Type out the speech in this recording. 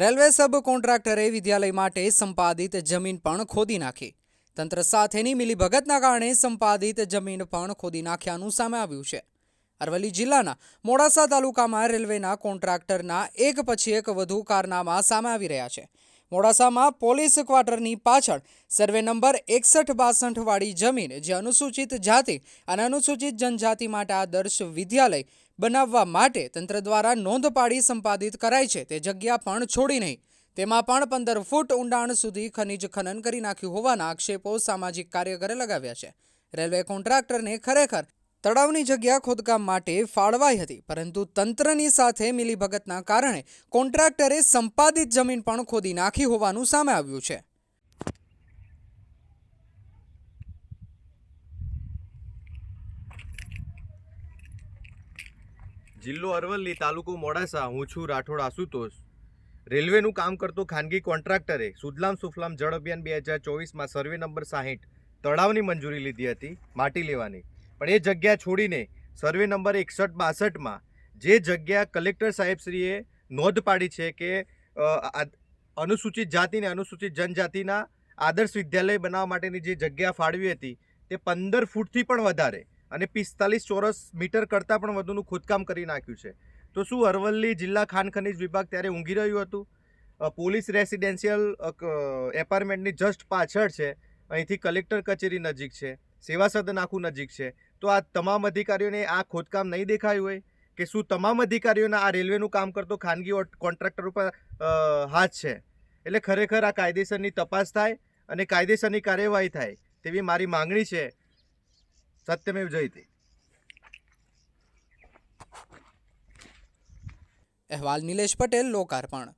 Railway સબ કોન્ટ્રાક્ટરે વિદ્યાલય માટે સંપાદિત જમીન પણ ખોદી નાખી. તંત્ર સાથેની મિલીભગતના કારણે સંપાદિત જમીન પણ ખોદી નાખ્યાનું સામે આવ્યું છે. અરવલ્લી જિલ્લાના મોડાસા તાલુકામાં રેલવેના કોન્ટ્રાક્ટરના એક પછી એક વધુ કારનામા સામે આવી રહ્યા છે. મોડાસામાં પોલીસ ક્વાર્ટરની પાછળ સર્વે નંબર એકસઠ બાસઠવાળી જમીન જે અનુસૂચિત જાતિ અને અનુસૂચિત જનજાતિ માટે આદર્શ વિદ્યાલય બનાવવા માટે તંત્ર દ્વારા નોંધ પાડી સંપાદિત કરાઈ છે. તે જગ્યા પણ છોડી નહીં. તેમાં પણ પંદર ફૂટ ઊંડાણ સુધી ખનિજ ખનન કરી નાખ્યું હોવાના આક્ષેપો સામાજિક કાર્યકરે લગાવ્યા છે. રેલવે કોન્ટ્રાક્ટરને ખરેખર તળાવની જગ્યા ખોદકામ માટે ફાળવાઈ હતી, પરંતુ તંત્રની સાથે મિલીભગતના કારણે કોન્ટ્રાક્ટરે સંપાદિત જમીન પણ ખોદી નાખી હોવાનું સામે આવ્યું છે. જિલ્લો અરવલ્લી તાલુકો મોડાસા. હું છું રાઠોડ આશુતોષ. રેલવેનું કામ કરતો ખાનગી કોન્ટ્રાક્ટરે સુજલામ સુફલામ જળ અભિયાન બે હજાર ચોવીસમાં સર્વે નંબર સાહીઠ તળાવની મંજૂરી લીધી હતી, માટી લેવાની. પણ એ જગ્યા છોડીને સર્વે નંબર એકસઠ બાસઠમાં જે જગ્યા કલેક્ટર સાહેબશ્રીએ નોંધ પાડી છે કે અનુસૂચિત જાતિને અનુસૂચિત જનજાતિના આદર્શ વિદ્યાલય બનાવવા માટેની જે જગ્યા ફાળવી હતી, તે પંદર ફૂટથી પણ વધારે. અને પિસ્તાલીસ ચોરસ મીટર કરતાં પણ વધુનું ખોદકામ કરી નાખ્યું છે. તો શું અરવલ્લી જિલ્લા ખાન ખનીજ વિભાગ ત્યારે ઊંઘી રહ્યું હતું? પોલીસ રેસિડેન્શિયલ એપાર્ટમેન્ટની જસ્ટ પાછળ છે. અહીંથી કલેક્ટર કચેરી નજીક છે. સેવા સદન આખું નજીક છે. તો આ તમામ અધિકારીઓને આ ખોદકામ નહીં દેખાયું હોય? કે શું તમામ અધિકારીઓના આ રેલવેનું કામ કરતો ખાનગી કોન્ટ્રાક્ટર ઉપર હાથ છે? એટલે ખરેખર આ કાયદેસરની તપાસ થાય અને કાયદેસરની કાર્યવાહી થાય તેવી મારી માંગણી છે. સત્યમેવ જયતે. અહેવાલ નિલેશ પટેલ લોકાર્પણ.